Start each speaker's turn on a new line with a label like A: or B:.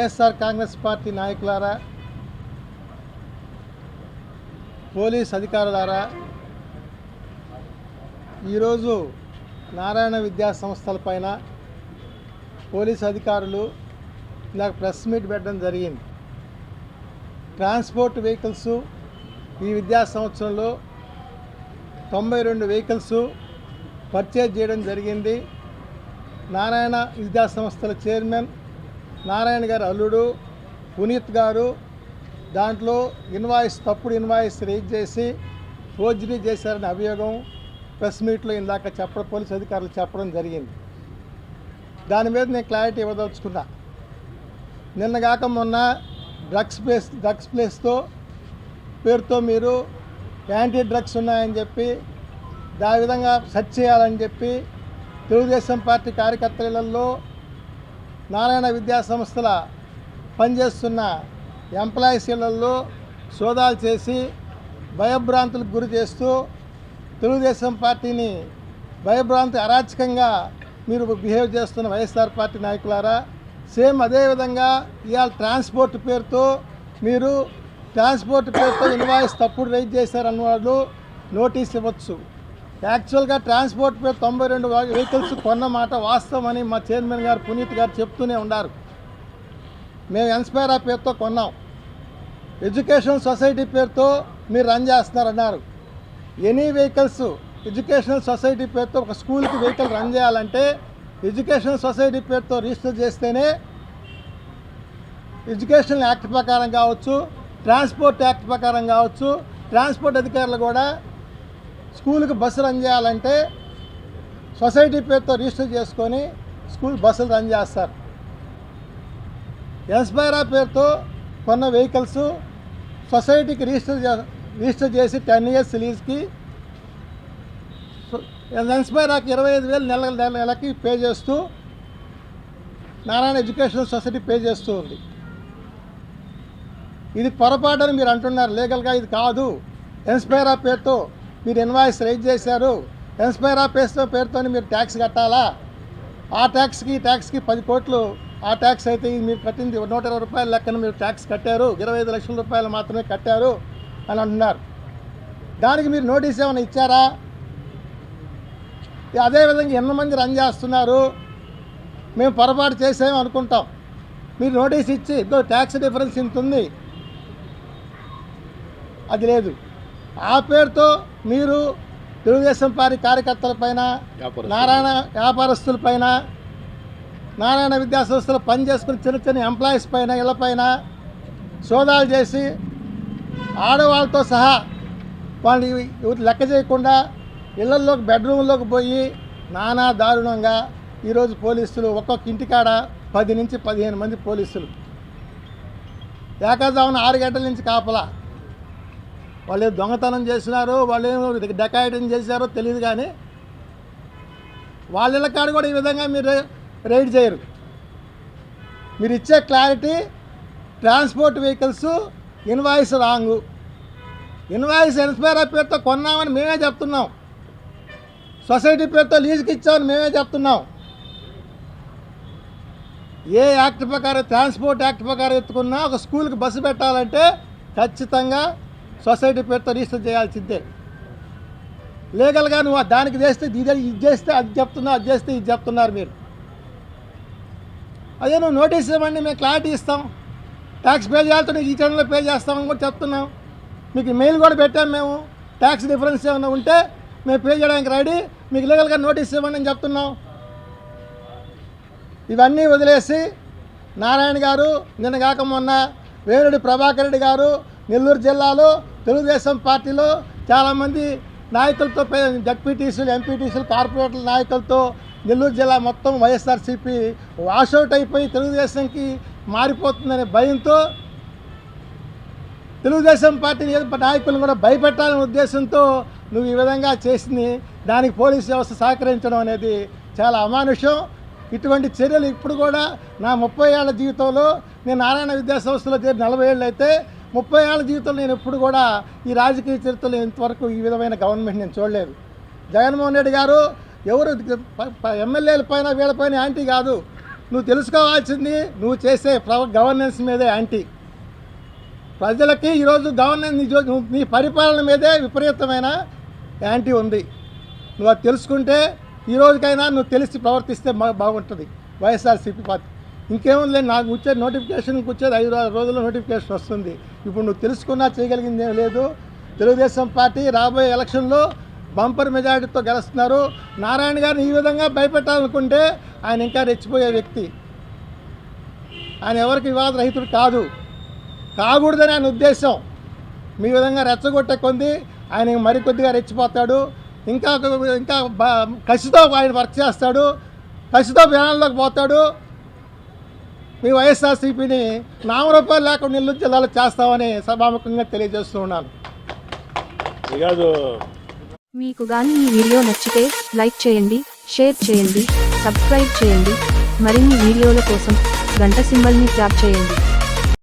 A: YSR Congress party నాయకులారా police అధికారులారా ఈరోజు నారాయణ విద్యా సంస్థలపైన పోలీస్ అధికారులు ఇలా ప్రెస్ మీట్ పెట్టడం జరిగింది ట్రాన్స్పోర్ట్ వెహికల్స్ ఈ విద్యా సంవత్సరంలో తొంభై రెండు వెహికల్స్ పర్చేజ్ చేయడం జరిగింది నారాయణ విద్యా సంస్థల చైర్మన్ నారాయణ గారి అల్లుడు పునీత్ గారు దాంట్లో ఇన్వాయిస్ తప్పుడు ఇన్వాయిస్ రీజ్ చేసి ఫోర్జరీ చేశారని అభియోగం ప్రెస్ మీట్లో ఇందాక చెప్పడం పోలీసు అధికారులు చెప్పడం జరిగింది దాని మీద నేను క్లారిటీ ఇవ్వదలుచుకున్నా నిన్నగాక మొన్న డ్రగ్స్ ప్లేస్ డ్రగ్స్ ప్లేస్తో పేరుతో మీరు యాంటీ డ్రగ్స్ ఉన్నాయని చెప్పి దా విధంగా సెర్చ్ చేయాలని చెప్పి తెలుగుదేశం పార్టీ కార్యకర్తలలో నారాయణ విద్యా సంస్థల పనిచేస్తున్న ఎంప్లాయీస్లలో సోదాలు చేసి భయభ్రాంతులకు గురి చేస్తూ తెలుగుదేశం పార్టీని భయభ్రాంతి అరాచకంగా మీరు బిహేవ్ చేస్తున్న వైఎస్ఆర్ పార్టీ నాయకులారా సేమ్ అదేవిధంగా ఇవాళ ట్రాన్స్పోర్ట్ పేరుతో మీరు ట్రాన్స్పోర్ట్ పేరుతో ఇన్వాయిస్ తప్పుడు రైజ్ చేశారన్న వాళ్ళు నోటీస్ ఇవ్వచ్చు యాక్చువల్గా ట్రాన్స్పోర్ట్ పే తొంభై రెండు వెహికల్స్ కొన్న మాట వాస్తవమని మా చైర్మన్ గారు పునీత్ గారు చెప్తూనే ఉన్నారు మేము ఎన్స్పైర్ ఆ పేరుతో కొన్నాం ఎడ్యుకేషన్ సొసైటీ పేరుతో మీరు రన్ చేస్తున్నారన్నారు ఎనీ వెహికల్స్ ఎడ్యుకేషనల్ సొసైటీ పేరుతో ఒక స్కూల్కి వెహికల్ రన్ చేయాలంటే ఎడ్యుకేషనల్ సొసైటీ పేరుతో రిజిస్టర్ చేస్తేనే ఎడ్యుకేషనల్ యాక్ట్ ప్రకారం కావచ్చు ట్రాన్స్పోర్ట్ యాక్ట్ ప్రకారం కావచ్చు ట్రాన్స్పోర్ట్ అధికారులు కూడా స్కూల్కి బస్సు రన్ చేయాలంటే సొసైటీ పేరుతో రిజిస్టర్ చేసుకొని స్కూల్ బస్సులు రన్ చేస్తారు ఎన్స్పైరా పేరుతో కొన్న వెహికల్స్ సొసైటీకి రిజిస్టర్ రిజిస్టర్ చేసి టెన్ ఇయర్స్ లీజ్కి ఎన్స్పైరాకి ఇరవై ఐదు వేలు నెల నెలకి పే చేస్తూ నారాయణ ఎడ్యుకేషనల్ సొసైటీ పే చేస్తూ ఉంది ఇది పొరపాటు అని మీరు అంటున్నారు లీగల్గా ఇది కాదు ఎన్స్పైరా పేరుతో మీరు ఇన్వాయిస్ రైజ్ చేశారు ఎన్స్పైర్ ఆఫ్ పేస్తో పేరుతో మీరు ట్యాక్స్ కట్టాలా ఆ ట్యాక్స్కి ట్యాక్స్కి పది కోట్లు ఆ ట్యాక్స్ అయితే మీరు కట్టింది నూట ఇరవై రూపాయల లెక్కన మీరు ట్యాక్స్ కట్టారు ఇరవై ఐదు లక్షల రూపాయలు మాత్రమే కట్టారు అని అంటున్నారు దానికి మీరు నోటీస్ ఏమైనా ఇచ్చారా అదేవిధంగా మంది రన్ చేస్తున్నారు మేము పొరపాటు చేసామనుకుంటాం అనుకుంటాం మీరు నోటీస్ ఇచ్చి ఇద్దరు ట్యాక్స్ డిఫరెన్స్ ఇంత ఉంది అది లేదు ఆ పేరుతో మీరు తెలుగుదేశం పార్టీ కార్యకర్తలపైన నారాయణ వ్యాపారస్తులపైన నారాయణ విద్యా సంస్థలు పనిచేసుకుని చిన్న చిన్న ఎంప్లాయీస్ పైన ఇళ్ళపైన సోదాలు చేసి ఆడవాళ్ళతో సహా వాళ్ళు లెక్క చేయకుండా ఇళ్లలోకి బెడ్రూమ్లోకి పోయి నానా దారుణంగా ఈరోజు పోలీసులు ఒక్కొక్క ఇంటికాడ పది నుంచి పదిహేను మంది పోలీసులు ఏకాజామున ఆరు గంటల నుంచి కాపలా వాళ్ళు దొంగతనం చేసినారు వాళ్ళు ఏం డెకాయటం చేశారో తెలియదు కానీ వాళ్ళ కాడ కూడా ఈ విధంగా మీరు రైడ్ చేయరు మీరు ఇచ్చే clarity transport vehicles invoice wrong invoice ఎన్స్పైర్ పేరుతో కొన్నామని మేమే చెప్తున్నాం సొసైటీ పేరుతో లీజుకి ఇచ్చామని మేమే చెప్తున్నాం ఏ యాక్ట్ ప్రకారం ట్రాన్స్పోర్ట్ యాక్ట్ ప్రకారం ఎత్తుకున్నా ఒక స్కూల్కి బస్సు పెట్టాలంటే ఖచ్చితంగా సొసైటీ పేరుతో రిజిస్టర్ చేయాల్సిందే లీగల్గా నువ్వు దానికి చేస్తే ఇది ఇది చేస్తే అది చెప్తున్నా అది చేస్తే ఇది చెప్తున్నారు మీరు అదే నువ్వు నోటీస్ ఇవ్వండి మేము క్లారిటీ ఇస్తాం ట్యాక్స్ పే చేయాలంటే ఈ టైంలో పే చేస్తామని కూడా చెప్తున్నాం మీకు మెయిల్ కూడా పెట్టాం మేము ట్యాక్స్ డిఫరెన్స్ ఏమైనా ఉంటే మేము పే చేయడానికి రెడీ మీకు లీగల్గా నోటీస్ ఇవ్వండి అని చెప్తున్నాం ఇవన్నీ వదిలేసి నారాయణ గారు నిన్న కాక మొన్న వేమిరెడ్డి ప్రభాకర్ రెడ్డి గారు నెల్లూరు జిల్లాలో తెలుగుదేశం పార్టీలో చాలామంది నాయకులతో జడ్పీటీసీలు ఎంపీటీసీలు కార్పొరేటర్ల నాయకులతో నెల్లూరు జిల్లా మొత్తం వైఎస్ఆర్సీపీ వాషౌట్ అయిపోయి తెలుగుదేశంకి మారిపోతుందనే భయంతో తెలుగుదేశం పార్టీ నాయకులను కూడా భయపెట్టాలనే ఉద్దేశంతో నువ్వు ఈ విధంగా చేసింది దానికి పోలీసు వ్యవస్థ సహకరించడం అనేది చాలా అమానుషం ఇటువంటి చర్యలు ఇప్పుడు కూడా నా ముప్పై ఏళ్ల జీవితంలో నేను నారాయణ విద్యాసంస్థలో చేరి నలభై ఏళ్ళు అయితే ముప్పై ఏళ్ళ జీవితంలో నేను ఎప్పుడు కూడా ఈ రాజకీయ చరిత్రలో ఇంతవరకు ఈ విధమైన గవర్నమెంట్ నేను చూడలేదు జగన్మోహన్ రెడ్డి గారు ఎవరు ఎమ్మెల్యేల పైన వీళ్ళపైన యాంటీ కాదు నువ్వు తెలుసుకోవాల్సింది నువ్వు చేసే గవర్నెన్స్ మీదే యాంటీ ప్రజలకి ఈరోజు గవర్నెన్స్ నీ పరిపాలన మీదే విపరీతమైన యాంటీ ఉంది నువ్వు అది తెలుసుకుంటే ఈ రోజుకైనా నువ్వు తెలిసి ప్రవర్తిస్తే బాగుంటుంది వైఎస్ఆర్సీపీ పార్టీ ఇంకేముంది లేదు నాకు వచ్చే నోటిఫికేషన్ వచ్చేది ఐదు రోజుల్లో నోటిఫికేషన్ వస్తుంది ఇప్పుడు నువ్వు తెలుసుకున్నా చేయగలిగింది ఏం లేదు తెలుగుదేశం పార్టీ రాబోయే ఎలక్షన్లో బంపర్ మెజారిటీతో గెలుస్తున్నారు నారాయణ గారిని ఈ విధంగా భయపెట్టాలనుకుంటే ఆయన ఇంకా రెచ్చిపోయే వ్యక్తి ఆయన ఎవరికి వివాద రహితుడు కాదు కాకూడదని ఆయన ఉద్దేశం మీ విధంగా రెచ్చగొట్టే కొంది ఆయన మరికొద్దిగా రెచ్చిపోతాడు ఇంకా ఇంకా కసితో ఆయన వర్క్ చేస్తాడు కసితో జనాల్లోకి పోతాడు మీ వైఎస్ఆర్సీపీని నామరూపాలు లేకుండా నిల్లు జిల్లాలు చేస్తామని సభాముఖంగా తెలియజేస్తూ ఉన్నాను
B: మీకు గాని ఈ వీడియో నచ్చితే లైక్ చేయండి షేర్ చేయండి సబ్స్క్రైబ్ చేయండి మరిన్ని వీడియోల కోసం గంట సింబల్ని ట్యాప్ చేయండి